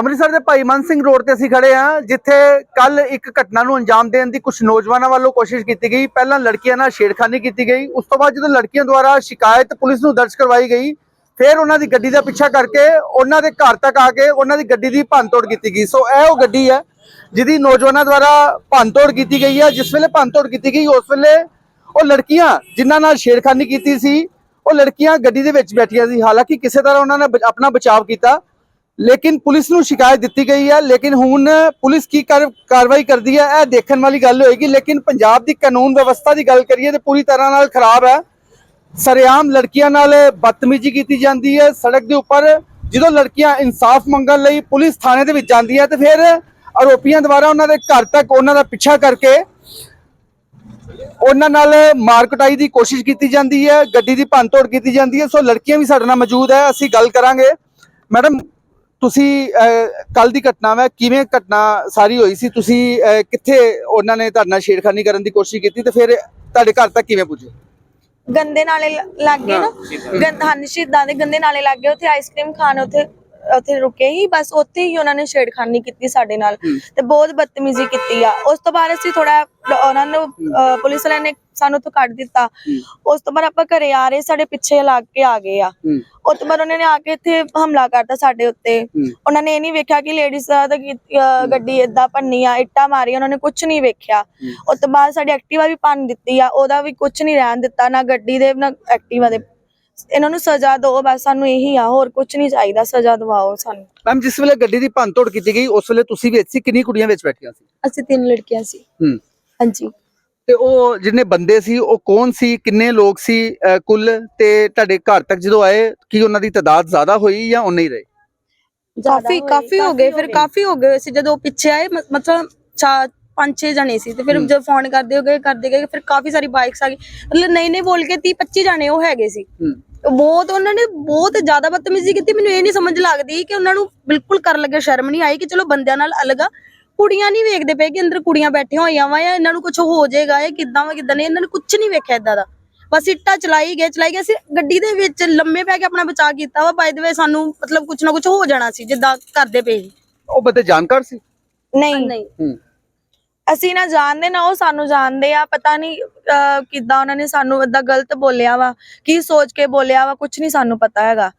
ਅੰਮ੍ਰਿਤਸਰ ਦੇ ਭਾਈ ਮਨ ਸਿੰਘ ਰੋਡ ਤੇ ਅਸੀਂ ਖੜੇ ਹਾਂ, ਜਿੱਥੇ ਕੱਲ ਇੱਕ ਘਟਨਾ ਨੂੰ ਅੰਜਾਮ ਦੇਣ ਦੀ ਕੁਝ ਨੌਜਵਾਨਾਂ ਵੱਲੋਂ ਕੋਸ਼ਿਸ਼ ਕੀਤੀ ਗਈ। ਪਹਿਲਾਂ ਲੜਕੀਆਂ ਨਾਲ ਛੇੜਖਾਨੀ ਕੀਤੀ ਗਈ। ਉਸ ਤੋਂ ਬਾਅਦ ਜਦੋਂ ਲੜਕੀਆਂ ਦੁਆਰਾ ਸ਼ਿਕਾਇਤ ਪੁਲਿਸ ਨੂੰ ਦਰਜ ਕਰਵਾਈ ਗਈ, ਫਿਰ ਉਹਨਾਂ ਦੀ ਗੱਡੀ ਦਾ ਪਿੱਛਾ ਕਰਕੇ ਉਹਨਾਂ ਦੇ ਘਰ ਤੱਕ ਆ ਕੇ ਉਹਨਾਂ ਦੀ ਗੱਡੀ ਦੀ ਭੰਨਤੋੜ ਕੀਤੀ ਗਈ। ਸੋ ਇਹ ਉਹ ਗੱਡੀ ਹੈ, ਜਿਹਦੀ ਨੌਜਵਾਨਾਂ ਦੁਆਰਾ ਭੰਨਤੋੜ ਕੀਤੀ ਗਈ ਹੈ। ਜਿਸ ਵੇਲੇ ਭੰਨਤੋੜ ਕੀਤੀ ਗਈ, ਉਸ ਵੇਲੇ ਉਹ ਲੜਕੀਆਂ ਜਿਨ੍ਹਾਂ ਨਾਲ ਛੇੜਖਾਨੀ ਕੀਤੀ ਸੀ, ਉਹ ਲੜਕੀਆਂ ਗੱਡੀ ਦੇ ਵਿੱਚ ਬੈਠੀਆਂ ਸੀ। ਹਾਲਾਂਕਿ ਕਿਸੇ ਤਰ੍ਹਾਂ ਉਹਨਾਂ ਨੇ ਬ- ਆਪਣਾ ਬਚਾਅ ਕੀਤਾ। ਲੇਕਿਨ ਪੁਲਿਸ ਨੂੰ ਸ਼ਿਕਾਇਤ ਦਿੱਤੀ ਗਈ ਹੈ, ਲੇਕਿਨ ਹੁਣ ਪੁਲਿਸ ਕੀ ਕਰ- ਕਾਰਵਾਈ ਕਰਦੀ ਹੈ, ਇਹ ਦੇਖਣ ਵਾਲੀ ਗੱਲ ਹੋਏਗੀ। ਲੇਕਿਨ ਪੰਜਾਬ ਦੀ ਕਾਨੂੰਨ ਵਿਵਸਥਾ ਦੀ ਗੱਲ ਕਰੀਏ ਤੇ ਪੂਰੀ ਤਰ੍ਹਾਂ ਨਾਲ ਖਰਾਬ ਹੈ। ਸਰਿਆਮ ਲੜਕੀਆਂ ਨਾਲ ਬਦਤਮੀਜ਼ੀ ਕੀਤੀ ਜਾਂਦੀ ਹੈ। ਸੜਕ ਦੇ ਉੱਪਰ ਜਦੋਂ ਲੜਕੀਆਂ ਇਨਸਾਫ ਮੰਗਣ ਲਈ ਪੁਲਿਸ ਥਾਣੇ ਦੇ ਵਿੱਚ ਜਾਂਦੀਆਂ ਤੇ ਫਿਰ ਆਰੋਪੀਆਂ ਦੁਆਰਾ ਉਹਨਾਂ ਦੇ ਘਰ ਤੱਕ ਉਹਨਾਂ ਦਾ ਪਿੱਛਾ ਕਰਕੇ ਉਹਨਾਂ ਨਾਲ ਮਾਰ ਕੁਟਾਈ ਦੀ ਕੋਸ਼ਿਸ਼ ਕੀਤੀ ਜਾਂਦੀ ਹੈ, ਗੱਡੀ ਦੀ ਭੰਨਤੋੜ ਕੀਤੀ ਜਾਂਦੀ ਹੈ। ਸੋ ਲੜਕੀਆਂ ਵੀ ਸਾਡੇ ਨਾਲ ਮੌਜੂਦ ਹੈ, ਅਸੀਂ ਗੱਲ ਕਰਾਂਗੇ। ਮੈਡਮ ਤੁਸੀਂ ਕੱਲ ਦੀ ਘਟਨਾ ਹੈ ਕਿਵੇਂ ਘਟਨਾ ਸਾਰੀ ਹੋਈ ਸੀ? ਤੁਸੀਂ ਕਿੱਥੇ ਉਹਨਾਂ ਨੇ ਤੁਹਾਡੇ ਨਾਲ ਛੇੜਖਾਨੀ ਕਰਨ ਦੀ ਕੋਸ਼ਿਸ਼ ਕੀਤੀ ਤੇ ਫਿਰ ਤੁਹਾਡੇ ਘਰ ਤੱਕ ਕਿਵੇਂ ਪੁੱਜੇ? ਗੰਦੇ ਨਾਲੇ ਲੱਗੇ ਨਾ। ਗੰਦ ਹਨ ਸ਼ਹੀਦਾਂ ਦੇ ਗੰਦੇ ਨਾਲੇ ਲੱਗੇ। ਉੱਥੇ ਆਈਸਕ੍ਰੀਮ ਖਾਣ ਉੱਥੇ ਉੱਥੇ ਰੁਕੇ ਹੀ। ਬਸ ਉੱਥੇ ਹੀ ਉਹਨਾਂ ਨੇ ਛੇੜਖਾਨੀ ਕੀਤੀ ਸਾਡੇ ਨਾਲ ਤੇ ਬਹੁਤ ਬਦਤਮੀਜ਼ੀ ਕੀਤੀ ਆ। ਉਸ ਤੋਂ ਬਾਅਦ ਅਸੀਂ ਥੋੜਾ ਉਹਨਾਂ ਨੂੰ ਪੁਲਿਸ ਵਾਲਿਆਂ ਨੇ ਸਾਨੂੰ ਤੋਂ ਕੱਢ ਦਿੱਤਾ। ਉਸ ਤੋਂ ਬਾਅਦ ਆਪਾਂ ਘਰੇ ਆ ਰਹੇ ਸਾਡੇ ਪਿੱਛੇ ਲੱਗ ਕੇ ਆ ਗਏ ਆ। ਉਸ ਤੋਂ ਬਾਅਦ ਉਹਨਾਂ ਨੇ ਆ ਕੇ ਇੱਥੇ ਹਮਲਾ ਕਰਤਾ ਸਾਡੇ ਉੱਤੇ। ਉਹਨਾਂ ਨੇ ਇਹ ਨਹੀਂ ਵੇਖਿਆ ਕਿ ਲੇਡੀਜ਼ ਦਾ ਗੱਡੀ ਏਦਾਂ ਭੰਨੀ ਆ ਇੱਟਾਂ ਮਾਰੀਆਂ ਉਹਨਾਂ ਨੇ ਕੁਝ ਨਹੀਂ ਵੇਖਿਆ। ਉਸ ਤੋਂ ਬਾਅਦ ਸਾਡੀ ਐਕਟਿਵਾ ਵੀ ਭੰਨ ਦਿੱਤੀ ਆ ਉਹਦਾ ਵੀ ਕੁਝ ਨਹੀਂ ਰਹਿਣ ਦਿੱਤਾ ਨਾ ਗੱਡੀ ਦੇ ਨਾ ਐਕਟਿਵਾ ਦੇ। ਇਹਨਾਂ ਨੂੰ ਸਜ਼ਾ ਦਿਓ ਬਸ ਸਾਨੂੰ ਇਹੀ ਆ ਹੋਰ ਕੁਝ ਨਹੀਂ ਚਾਹੀਦਾ ਸਜ਼ਾ ਦਿਵਾਓ ਸਾਨੂੰ। ਮੈਮ ਜਿਸ ਵੇਲੇ ਗੱਡੀ ਦੀ ਭੰਨਤੋੜ ਕੀਤੀ ਗਈ ਉਸ ਵੇਲੇ ਤੁਸੀਂ ਵਿੱਚ ਸੀ ਕਿੰਨੀ ਕੁੜੀਆਂ ਵਿੱਚ ਬੈਠੀਆਂ ਸੀ? ਅਸੀਂ ਤਿੰਨ ਲੜਕੀਆਂ ਸੀ। ਹੂੰ। ਹਾਂਜੀ। ਤੇ ਉਹ ਜਿੰਨੇ ਬੰਦੇ ਸੀ ਉਹ ਕੌਣ ਸੀ ਕਿੰਨੇ ਲੋਕ ਸੀ ਕੁੱਲ ਤੇ ਤੁਹਾਡੇ ਘਰ ਤੱਕ ਜਦੋਂ ਆਏ ਕੀ ਉਹਨਾਂ ਦੀ ਤਾਦਾਦ ਜ਼ਿਆਦਾ ਹੋਈ ਜਾਂ ਉਨੇ ਹੀ ਰਹੇ? ਕਾਫੀ ਕਾਫੀ ਹੋ ਗਏ ਫਿਰ ਕਾਫੀ ਹੋ ਗਏ ਸੀ ਜਦੋਂ ਪਿੱਛੇ ਆਏ ਮਤਲਬ ਚਾਰ ਪੰਜ ਛੇ ਜਣੇ ਸੀ ਤੇ ਫਿਰ। ਜਦ ਫੋਨ ਕਰਦੇ ਹੋ ਗਏ ਕਰਦੇ ਗਏ ਫਿਰ ਕਾਫੀ ਸਾਰੀ ਬਾਈਕਸ ਆ ਗਈ। ਮਤਲਬ ਨਹੀਂ ਨਹੀਂ ਬੋਲ ਕੇ 30 25 ਜਣੇ ਉਹ ਹੈਗੇ ਸੀ। ਬਹੁਤ ਉਹਨਾਂ ਨੇ ਬਹੁਤ ਜ਼ਿਆਦਾ ਬਦਤਮੀਜ਼ੀ ਕੀਤੀ। ਮੈਨੂੰ ਇਹ ਨਹੀਂ ਸਮਝ ਲੱਗਦੀ ਕਿ ਉਹਨਾਂ ਨੂੰ ਬਿਲਕੁਲ ਕਰਨ ਲੱਗੇ ਸ਼ਰਮ ਨਹੀਂ ਆਈ ਕਿ ਚਲੋ ਬੰਦਿਆਂ ਨਾਲ ਅਲੱਗ ਆ। ਕੁੜੀਆਂ ਨਹੀਂ ਵੇਖਦੇ ਪਏ ਕਿ ਅੰਦਰ ਕੁੜੀਆਂ ਬੈਠੀਆਂ ਹੋਈਆਂ ਵਾ ਜਾਂ ਇਹਨਾਂ ਨੂੰ ਕੁਝ ਹੋ ਜਾਏਗਾ ਇਹ ਕਿੱਦਾਂ ਵਾ ਕਿੱਦਾਂ ਨਹੀਂ ਇਹਨਾਂ ਨੇ ਕੁਝ ਨਹੀਂ ਵੇਖਿਆ ਇਦਾਂ ਦਾ। ਬਸ ਇੱਟਾਂ ਚਲਾਈ ਗਏ ਚਲਾਈ ਗਏ ਅਸੀਂ ਗੱਡੀ ਦੇ ਵਿੱਚ ਲੰਮੇ ਪੈ ਕੇ ਆਪਣਾ ਬਚਾਅ ਕੀਤਾ ਵਾ ਬਾਈ ਦੇ ਵੇ ਸਾਨੂੰ ਮਤਲਬ ਕੁਝ ਨਾ ਕੁਝ ਹੋ ਜਾਣਾ ਸੀ ਜਿੱਦਾਂ ਕਰਦੇ ਪਏ ਸੀ। ਉਹ ਬੰਦੇ ਜਾਣਕਾਰ ਸੀ? ਨਹੀਂ। ਨਹੀਂ। ਹੂੰ। ਅਸੀਂ ਨਾ ਜਾਣਦੇ ਨਾ ਉਹ ਸਾਨੂੰ ਜਾਣਦੇ ਆ ਪਤਾ ਨਹੀਂ ਅਹ, ਕਿੱਦਾਂ ਉਹਨਾਂ ਨੇ ਸਾਨੂੰ ਏਦਾਂ ਗਲਤ ਬੋਲਿਆ ਵਾ ਕੀ ਸੋਚ ਕੇ ਬੋਲਿਆ ਵਾ ਕੁਝ ਨਹੀਂ ਸਾਨੂੰ ਪਤਾ ਹੈਗਾ।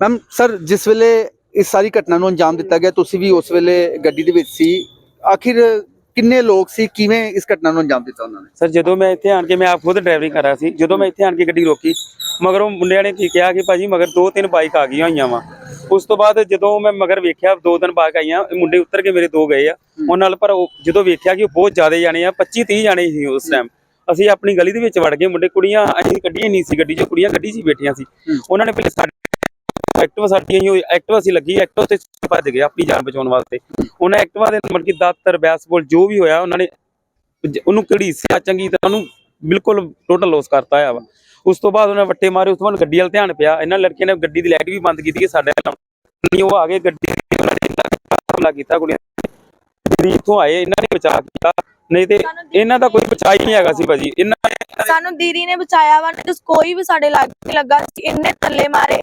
ਮੈਮ ਸਰ ਜਿਸ ਵੇਲੇ ਇਸ ਸਾਰੀ ਘਟਨਾ ਨੂੰ ਅੰਜਾਮ ਦਿੱਤਾ ਗਿਆ। ਤੁਸੀਂ ਵੀ ਉਸ ਵੇਲੇ ਗੱਡੀ ਦੇ ਵਿੱਚ ਸੀ। ਆਖਿਰ ਕਿੰਨੇ ਲੋਕ ਸੀ? ਕਿਵੇਂ ਇਸ ਘਟਨਾ ਨੂੰ ਅੰਜਾਮ ਦਿੱਤਾ ਉਹਨਾਂ ਨੇ? ਸਰ ਜਦੋਂ ਮੈਂ ਇੱਥੇ ਆਣ ਕੇ ਮੈਂ ਆਪ ਖੁਦ ਡਰਾਈਵਿੰਗ ਕਰ ਰਿਹਾ ਸੀ। ਜਦੋਂ ਮੈਂ ਇੱਥੇ ਆਣ ਕੇ ਗੱਡੀ ਰੋਕੀ ਮਗਰ ਉਹ ਮੁੰਡਿਆਂ ਨੇ ਕੀ ਕਿਹਾ ਕਿ ਭਾਜੀ ਮਗਰ ਦੋ ਤਿੰਨ ਬਾਈਕ ਆ ਗਈਆਂ ਹੋਈਆਂ ਵਾ। ਉਸ ਤੋਂ ਬਾਅਦ ਜਦੋਂ ਮੈਂ ਮਗਰ ਵੇਖਿਆ ਦੋ ਤਿੰਨ ਬਾਈਕ ਆਈਆਂ ਮੁੰਡੇ ਉੱਤਰ ਕੇ ਮੇਰੇ ਦੋ ਗਏ ਆ। ਉਹਨਾਂ ਨਾਲ ਪਰ ਉਹ ਜਦੋਂ ਵੇਖਿਆ ਕਿ ਉਹ ਬਹੁਤ ਜ਼ਿਆਦਾ ਜਾਣੇ ਆ 25 30 ਜਾਣੇ ਸੀ ਉਸ ਟਾਈਮ ਅਸੀਂ ਆਪਣੀ ਗਲੀ ਦੇ ਵਿੱਚ ਵੜ ਗਏ। ਮੁੰਡੇ ਕੁੜੀਆਂ ਅਸੀਂ ਕੱਢੀਆਂ ਨਹੀਂ ਸੀ ਗੱਡੀ 'ਚ ਕੁੜੀਆਂ ਗੱਡੀ 'ਚ ਬੈਠੀਆਂ ਸੀ। ਉਹਨਾਂ ਨੇ ਪਹਿਲੇ ਸਾਡੇ ਐਕਟਿਵਾ ਸਾਡੀ ਹੋਈ ਐਕਟਿਵਾ ਸੀ ਲੱਗੀ ਐਕਟਿਵਾ ਤੇ ਭੱਜ ਗਏ ਆਪਣੀ ਜਾਨ ਬਚਾਉਣ ਵਾਸਤੇ। ਉਹਨਾਂ ਐਕਟਿਵਾ ਦੇ ਨੰਬਰ ਕੀ ਦਾਤਰ ਬੈਸਬਾਲ ਜੋ ਵੀ ਹੋਇਆ ਉਹਨਾਂ ਨੇ ਉਹਨੂੰ ਘੜੀਸਿਆ ਚੰਗੀ ਤਰ੍ਹਾਂ ਉਹਨੂੰ ਬਿਲਕੁਲ ਟੋਟਲ ਲੋਸ ਕਰਤਾ ਹੋਇਆ ਵਾ। ਉਸ ਤੋਂ ਬਾਅਦ ਉਹਨੇ ਵੱਟੇ ਮਾਰੇ ਉਸ ਤੋਂ ਬਾਅਦ ਗੱਡੀ ਵੱਲ ਧਿਆਨ ਪਿਆ। ਇਹਨਾਂ ਲੜਕੀਆਂ ਨੇ ਗੱਡੀ ਦੀ ਲਾਈਟ ਵੀ ਬੰਦ ਕੀਤੀ ਕਿ ਸਾਡੇ ਨਹੀਂ ਉਹ ਆ ਗਏ ਗੱਡੀ ਦੀ ਉਹਨਾਂ ਨੇ ਹਮਲਾ ਕੀਤਾ ਕੁੜੀਆਂ। ਜਿਹੜੀ ਇੱਥੋਂ ਆਏ ਇਹਨਾਂ ਨੇ ਬਚਾ ਕੀਤਾ ਨਹੀਂ ਤੇ ਇਹਨਾਂ ਦਾ ਕੋਈ ਬਚਾਅ ਹੀ ਨਹੀਂ ਹੈਗਾ ਸੀ ਭਾਜੀ। ਇਹਨਾਂ ਨੇ ਸਾਨੂੰ ਦੀਦੀ ਨੇ ਬਚਾਇਆ ਵਾ ਕੋਈ ਵੀ ਸਾਡੇ ਲਾਗੇ ਲੱਗਾ ਸੀ ਇੰਨੇ ਥੱਲੇ ਮਾਰੇ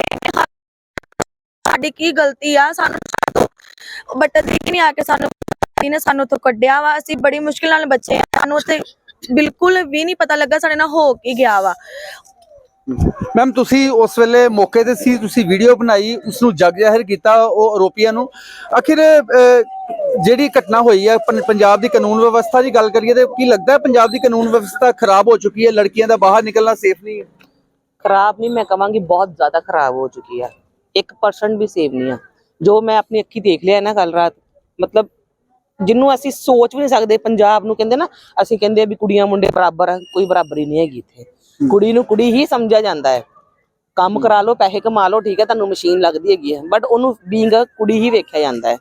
ਸਾਡੀ ਕੀ ਗਲਤੀ ਆ? ਸਾਨੂੰ ਬਟ ਦੀਦੀ ਨੇ ਆ ਕੇ ਸਾਨੂੰ ਨੇ ਸਾਨੂੰ ਤੋਂ ਕੱਢਿਆ ਵਾ। ਅਸੀਂ ਬੜੀ ਮੁਸ਼ਕਿਲ ਨਾਲ ਬਚੇ ਆ। ਸਾਨੂੰ ਉੱਥੇ ਬਿਲਕੁਲ ਵੀ ਨਹੀਂ ਪਤਾ ਲੱਗਾ ਸਾਡੇ ਨਾਲ ਹੋ ਕੀ ਗਿਆ ਵਾ। ਮੈਮ ਤੁਸੀਂ ਉਸ ਵੇਲੇ ਮੌਕੇ ਤੇ ਸੀ ਤੁਸੀਂ ਵੀਡੀਓ ਬਣਾਈ ਉਸ ਨੂੰ ਜਗ ਜ਼ਾਹਿਰ ਕੀਤਾ ਉਹ ਆਰੋਪੀਆਂ ਨੂੰ। ਆਖਿਰ ਜਿਹੜੀ ਘਟਨਾ ਹੋਈ ਹੈ ਪੰਜਾਬ ਦੀ ਕਾਨੂੰਨ ਵਿਵਸਥਾ ਦੀ ਗੱਲ ਕਰੀਏ ਤੇ ਕੀ ਲੱਗਦਾ ਹੈ ਪੰਜਾਬ ਦੀ ਕਾਨੂੰਨ ਵਿਵਸਥਾ ਖਰਾਬ ਹੋ ਚੁੱਕੀ ਹੈ? ਲੜਕੀਆਂ ਦਾ ਬਾਹਰ ਨਿਕਲਣਾ ਸੇਫ ਨਹੀਂ ਹੈ? ਖਰਾਬ ਨਹੀਂ ਮੈਂ ਕਵਾਂਗੀ ਬਹੁਤ ਜ਼ਿਆਦਾ ਖਰਾਬ ਹੋ ਚੁੱਕੀ ਹੈ 1% ਵੀ ਸੇਵ ਨਹੀਂ ਆ। ਜੋ ਮੈਂ ਆਪਣੀ ਅੱਖੀ ਦੇਖ ਲਿਆ ਨਾ ਕੱਲ ਰਾਤ ਮਤਲਬ ਜਿਹਨੂੰ ਅਸੀਂ ਸੋਚ ਵੀ ਨਹੀਂ ਸਕਦੇ ਪੰਜਾਬ ਨੂੰ ਕਹਿੰਦੇ ਨਾ ਅਸੀਂ ਕਹਿੰਦੇ ਆ ਵੀ ਕੁੜੀਆਂ ਮੁੰਡੇ ਬਰਾਬਰ ਆ ਕੋਈ ਬਰਾਬਰੀ ਨਹੀਂ ਹੈਗੀ ਇੱਥੇ। ਕੁੜੀ ਨੂੰ ਕੁੜੀ ਹੀ ਸਮਝਿਆ ਜਾਂਦਾ ਹੈ। ਕੰਮ ਕਰਾ ਲਓ ਪੈਸੇ ਕਮਾ ਲਓ ਠੀਕ ਹੈ ਤੁਹਾਨੂੰ ਮਸ਼ੀਨ ਲੱਗਦੀ ਹੈਗੀ ਹੈ। ਬਟ ਉਹਨੂੰ ਬੀਇੰਗ ਕੁੜੀ ਹੀ ਵੇਖਿਆ ਜਾਂਦਾ ਹੈ।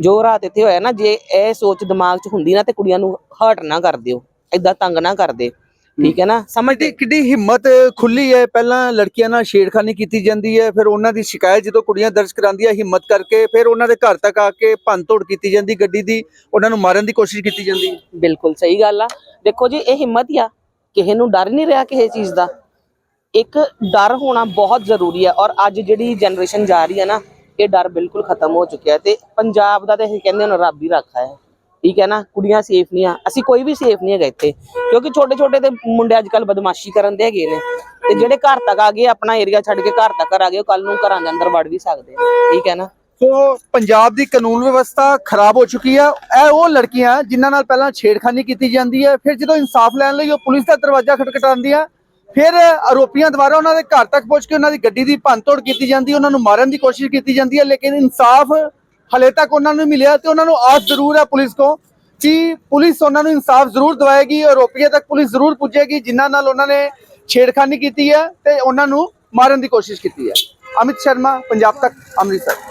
ਜੋ ਰਾਤ ਇੱਥੇ ਹੋਇਆ ਨਾ ਜੇ ਇਹ ਸੋਚ ਦਿਮਾਗ 'ਚ ਹੁੰਦੀ ਨਾ ਤੇ ਕੁੜੀਆਂ ਨੂੰ ਹਰਟ ਨਾ ਕਰ ਦਿਓ ਏਦਾਂ ਤੰਗ ਨਾ ਕਰਦੇ ਠੀਕ ਹੈ ਨਾ? ਸਮਝਦੇ ਕਿੱਡੀ ਹਿੰਮਤ ਖੁੱਲੀ ਹੈ। ਪਹਿਲਾਂ ਲੜਕੀਆਂ ਨਾਲ ਛੇੜਖਾਨੀ ਕੀਤੀ ਜਾਂਦੀ ਹੈ। ਫਿਰ ਉਹਨਾਂ ਦੀ ਸ਼ਿਕਾਇਤ ਜਦੋਂ ਕੁੜੀਆਂ ਦਰਜ ਕਰਾਉਂਦੀਆਂ ਹਿੰਮਤ ਕਰਕੇ ਫਿਰ ਉਹਨਾਂ ਦੇ ਘਰ ਤੱਕ ਆ ਕੇ ਭੰਨਤੋੜ ਕੀਤੀ ਜਾਂਦੀ ਗੱਡੀ ਦੀ। ਉਹਨਾਂ ਨੂੰ ਮਾਰਨ ਦੀ ਕੋਸ਼ਿਸ਼ ਕੀਤੀ ਜਾਂਦੀ। ਹੈ ਬਿਲਕੁਲ ਸਹੀ ਗੱਲ ਆ। ਦੇਖੋ ਜੀ ਇਹ ਹਿੰਮਤ ਹੀ ਆ। ਕਿਸੇ ਨੂੰ ਡਰ ਨਹੀਂ ਰਿਹਾ ਕਿਸੇ ਚੀਜ਼ ਦਾ। ਇੱਕ ਡਰ ਹੋਣਾ ਬਹੁਤ ਜ਼ਰੂਰੀ ਹੈ ਔਰ ਅੱਜ ਜਿਹੜੀ ਜਨਰੇਸ਼ਨ ਜਾ ਰਹੀ ਹੈ ਨਾ ਇਹ ਡਰ ਬਿਲਕੁਲ ਖਤਮ ਹੋ ਚੁੱਕਿਆ ਤੇ ਪੰਜਾਬ ਦਾ ਤੇ ਅਸੀਂ ਕਹਿੰਦੇ ਹਾਂ ਰੱਬ ਹੀ ਰੱਖਾ ਹੈ। ਠੀਕ ਹੈ ਨਾ, ਕੁੜੀਆਂ ਸੇਫ ਨਹੀਂ ਆ। ਅਸੀਂ ਕੋਈ ਵੀ ਸੇਫ ਨਹੀਂ ਹੈਗਾ ਇੱਥੇ। ਕਿਉਂਕਿ ਛੋਟੇ ਛੋਟੇ ਤੇ ਮੁੰਡੇ ਅੱਜ ਕੱਲ ਬਦਮਾਸ਼ੀ ਕਰਨ ਦੇ ਹੈਗੇ ਨੇ। ਤੇ ਜਿਹੜੇ ਘਰ ਤੱਕ ਆ ਗਏ, ਆਪਣਾ ਏਰੀਆ ਛੱਡ ਕੇ ਘਰ ਤੱਕ ਆ ਗਏ, ਉਹ ਕੱਲ ਨੂੰ ਘਰਾਂ ਦੇ ਅੰਦਰ ਵੜ ਵੀ ਸਕਦੇ ਨੇ ਠੀਕ ਹੈ ਨਾ? ਸੋ ਪੰਜਾਬ ਦੀ ਕਾਨੂੰਨ ਵਿਵਸਥਾ ਖਰਾਬ ਹੋ ਚੁੱਕੀ ਆ। ਇਹ ਉਹ ਲੜਕੀਆਂ ਜਿਨ੍ਹਾਂ ਨਾਲ ਪਹਿਲਾਂ ਛੇੜਖਾਨੀ ਕੀਤੀ ਜਾਂਦੀ ਹੈ, ਫਿਰ ਜਦੋਂ ਇਨਸਾਫ ਲੈਣ ਲਈ ਉਹ ਪੁਲਿਸ ਦਾ ਦਰਵਾਜ਼ਾ ਖਟਖਟਾਉਂਦੀਆਂ, ਫਿਰ ਆਰੋਪੀਆਂ ਦੁਆਰਾ ਉਹਨਾਂ ਦੇ ਘਰ ਤੱਕ ਪਹੁੰਚ ਕੇ ਉਹਨਾਂ ਦੀ ਗੱਡੀ ਦੀ ਭੰਨਤੋੜ ਕੀਤੀ ਜਾਂਦੀ, ਉਹਨਾਂ ਨੂੰ ਮਾਰਨ ਦੀ ਕੋਸ਼ਿਸ਼ ਕੀਤੀ ਜਾਂਦੀ ਹੈ, ਲੇਕਿਨ ਇਨਸਾਫ ਹਲੇ ਤੱਕ ਉਹਨਾਂ ਨੂੰ ਮਿਲਿਆ ਤੇ ਉਹਨਾਂ ਨੂੰ ਆਸ ਜ਼ਰੂਰ ਹੈ ਪੁਲਿਸ ਕੋ ਕਿ ਪੁਲਿਸ ਉਹਨਾਂ ਨੂੰ ਇਨਸਾਫ ਜ਼ਰੂਰ ਦਵਾਏਗੀ, ਆਰੋਪੀਆਂ ਤੱਕ ਪੁਲਿਸ ਜ਼ਰੂਰ ਪੁੱਜੇਗੀ, ਜਿਨ੍ਹਾਂ ਨਾਲ ਉਹਨਾਂ ਨੇ ਛੇੜਖਾਨੀ ਕੀਤੀ ਹੈ ਤੇ ਉਹਨਾਂ ਨੂੰ ਮਾਰਨ ਦੀ ਕੋਸ਼ਿਸ਼ ਕੀਤੀ ਹੈ। ਅਮਿਤ ਸ਼ਰਮਾ, ਪੰਜਾਬ ਤੱਕ, ਅੰਮ੍ਰਿਤਸਰ।